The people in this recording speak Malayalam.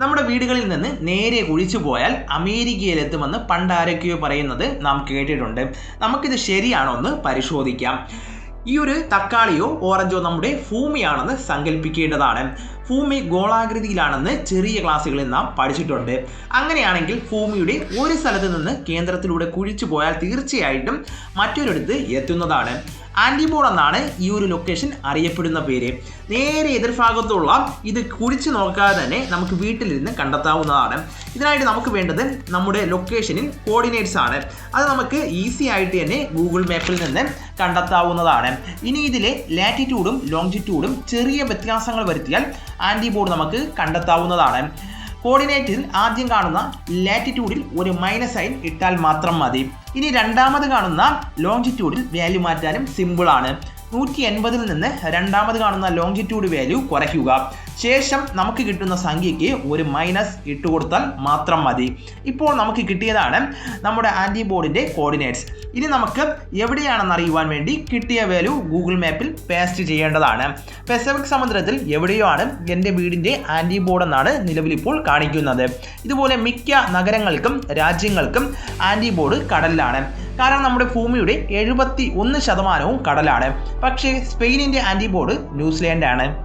നമ്മുടെ വീടുകളിൽ നിന്ന് നേരെ കുഴിച്ചു പോയാൽ അമേരിക്കയിലെത്തുമെന്ന് പണ്ടാരൊക്കെയോ പറയുന്നത് നാം കേട്ടിട്ടുണ്ട്. നമുക്കിത് ശരിയാണോ എന്ന് പരിശോധിക്കാം. ഈ ഒരു തക്കാളിയോ ഓറഞ്ചോ നമ്മുടെ ഭൂമിയാണെന്ന് സങ്കല്പിക്കേണ്ടതാണ് ഭൂമി ഗോളാകൃതിയിലാണെന്ന് ചെറിയ ക്ലാസ്സുകളിൽ നാം പഠിച്ചിട്ടുണ്ട്. അങ്ങനെയാണെങ്കിൽ ഭൂമിയുടെ ഒരു സ്ഥലത്ത് നിന്ന് കേന്ദ്രത്തിലൂടെ കുഴിച്ചു പോയാൽ തീർച്ചയായിട്ടും മറ്റൊരിടത്ത് എത്തുന്നതാണ്. ആന്റിബോഡ് എന്നാണ് ഈ ഒരു ലൊക്കേഷൻ അറിയപ്പെടുന്ന പേര്. നേരെ എതിർഭാഗത്തുള്ള ഇത് കുഴിച്ചു നോക്കാതെ തന്നെ നമുക്ക് വീട്ടിലിരുന്ന് കണ്ടെത്താവുന്നതാണ്. ഇതിനായിട്ട് നമുക്ക് വേണ്ടത് നമ്മുടെ ലൊക്കേഷനിൽ കോർഡിനേറ്റ്സ് ആണ്. അത് നമുക്ക് ഈസി ആയിട്ട് തന്നെ ഗൂഗിൾ മാപ്പിൽ നിന്ന് കണ്ടെത്താവുന്നതാണ്. ഇനി ഇതിലെ ലാറ്റിറ്റ്യൂഡും ലോങ്ജിറ്റ്യൂഡും ചെറിയ വ്യത്യാസങ്ങൾ വരുത്തിയാൽ ആന്റിബോർഡ് നമുക്ക് കണ്ടെത്താവുന്നതാണ്. കോർഡിനേറ്റിൽ ആദ്യം കാണുന്ന ലാറ്റിറ്റ്യൂഡിൽ ഒരു മൈനസ് സൈൻ ഇട്ടാൽ മാത്രം മതി. ഇനി രണ്ടാമത് കാണുന്ന ലോഞ്ചിറ്റ്യൂഡിൽ വാല്യൂ മാറ്റാനും സിമ്പിളാണ് നൂറ്റി എൺപതിൽ നിന്ന് രണ്ടാമത് കാണുന്ന ലോഞ്ചിറ്റ്യൂഡ് വാല്യൂ കുറയ്ക്കുക. ശേഷം നമുക്ക് കിട്ടുന്ന സംഖ്യയ്ക്ക് ഒരു മൈനസ് ഇട്ട് കൊടുത്താൽ മാത്രം മതി. ഇപ്പോൾ നമുക്ക് കിട്ടിയതാണ് നമ്മുടെ ആന്റിബോഡിന്റെ കോർഡിനേറ്റ്സ് ഇനി നമുക്ക് എവിടെയാണെന്ന് അറിയുവാൻ വേണ്ടി കിട്ടിയ വാല്യൂ ഗൂഗിൾ മാപ്പിൽ പേസ്റ്റ് ചെയ്യേണ്ടതാണ്. പെസഫിക് സമുദ്രത്തിൽ എവിടെയോ ആണ് എന്റെ വീടിന്റെ ആന്റിബോർഡ് എന്നാണ് നിലവിലിപ്പോൾ കാണിക്കുന്നത്. ഇതുപോലെ മിക്ക നഗരങ്ങൾക്കും രാജ്യങ്ങൾക്കും ആന്റിബോർഡ് കടലിലാണ്. കാരണം നമ്മുടെ ഭൂമിയുടെ എഴുപത്തി ഒന്ന് ശതമാനവും കടലാണ്. പക്ഷേ സ്പെയിനിന്റെ ആന്റിബോർഡ് ന്യൂസിലാൻഡാണ്.